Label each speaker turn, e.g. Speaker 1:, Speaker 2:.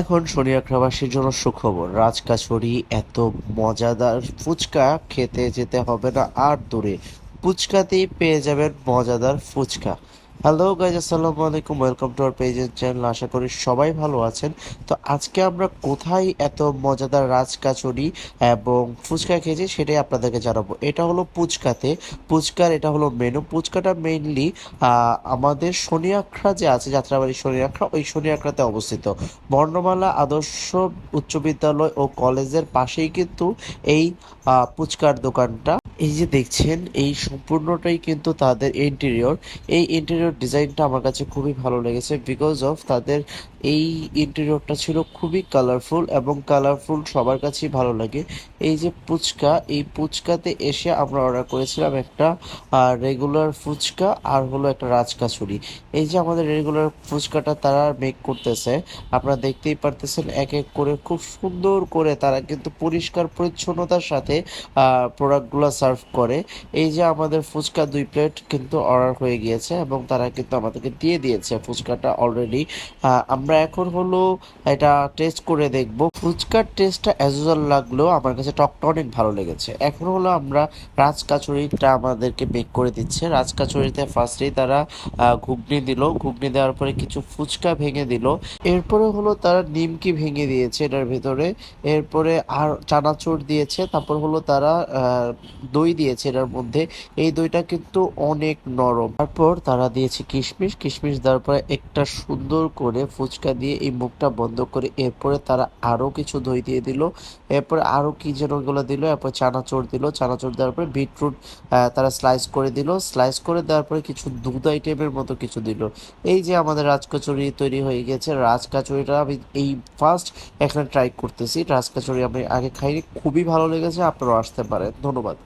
Speaker 1: এখন শনিয়াখাবাসীর জন্য সুখবর। রাজকাছড়ি এত মজাদার ফুচকা খেতে যেতে হবে না আর দূরে। ফুচকাতেই পেয়ে যাবেন মজাদার ফুচকা। হ্যালো গাইজ আসসালামু আলাইকুম। Welcome to our page channel আশা করি সবাই ভালো আছেন। তো আজকে আমরা কোথায় এত মজাদার রাজকাচুরি এবং ফুচকা খেয়েছি সেটাই আপনাদেরকে জানাব। এটা হলো পুচকাতে। পুচকার এটা হলো মেনু পুচকাটা মেইনলি আমাদের শনিয়াখড়া যে আছে যাত্রাবাড়ি শনিয়াখড়া ওই শনিয়াখড়াতে অবস্থিত। বর্ণমালা আদর্শ উচ্চ বিদ্যালয় ও কলেজের পাশেই কিন্তু এই আহ, ফুচকার দোকানটা। এই যে দেখছেন, এই সম্পূর্ণটাই কিন্তু তাদের ইন্টেরিয়র এই ইন্টেরিয়র ডিজাইনটা আমার কাছে খুবই ভালো লেগেছে বিকজ অফ তাদের এই ইন্টেরিয়রটা ছিল খুবই কালারফুল এবং কালারফুল সবার কাছেই ভালো লাগে। এই যে ফুচকা, এই ফুচকাতে এসে আমরা অর্ডার করেছিলাম একটা রেগুলার ফুচকা আর হলো একটা রাজকাছুরি এই যে আমাদের রেগুলার ফুচকাটা তারা মেক করতেছে, আপনারা দেখতেই পারতেছেন এক এক করে খুব সুন্দর করে তারা কিন্তু পরিষ্কার পরিচ্ছন্নতার সাথে প্রোডাক্টগুলো সার্ভ করে। এই যে আমাদের ফুচকা দুই প্লেট কিন্তু অর্ডার হয়ে গিয়েছে এবং তারা কিন্তু আমাদেরকে দিয়ে দিয়েছে ফুচকাটা অলরেডি আমরা এখন হলো এটা টেস্ট করে দেখব। ফুচকার টেস্টটা অ্যাজ ইউজুয়াল লাগলেও আমার কাছে টকটা অনেক ভালো লেগেছে। এখন হলো আমরা রাজ রাজকাচুরিটা আমাদেরকে বেক করে দিচ্ছে। রাজ রাজকাচুরিতে ফার্স্টেই তারা ঘুগনি দিল। ঘুগনি দেওয়ার পরে কিছু ফুচকা ভেঙে দিল। এরপরে হলো তারা নিমকি ভেঙে দিয়েছে এটার ভেতরে। এরপরে আর চানাচুর দিয়েছে। তারপর হলো তারা দই দিয়েছে এটার মধ্যে। এই দইটা কিন্তু অনেক নরম। তারপর তারা দিয়েছে কিশমিশ। কিশমিশ দেওয়ার পরে একটা সুন্দর করে ফুচকা দিয়ে এই মুখটা বন্ধ করে এরপরে তারা আরও কিছু দই দিয়ে দিল। এরপরে আরও কি যেনগুলো দিল, এরপর চানাচুর দিল। চানাচুর দেওয়ার পরে বিটরুট তারা স্লাইস করে দিল। স্লাইস করে দেওয়ার পরে কিছু দুধ আইটেমের মতো কিছু দিল। এই যে আমাদের রাজকচুরি তৈরি হয়ে গেছে। রাজকচুরিটা আমি এই ফার্স্ট এখানে ট্রাই করতেছি। রাজকচুরি আমি আগে খাইনি। খুবই ভালো লেগেছে। আপনারাও আসতে পারেন। ধন্যবাদ।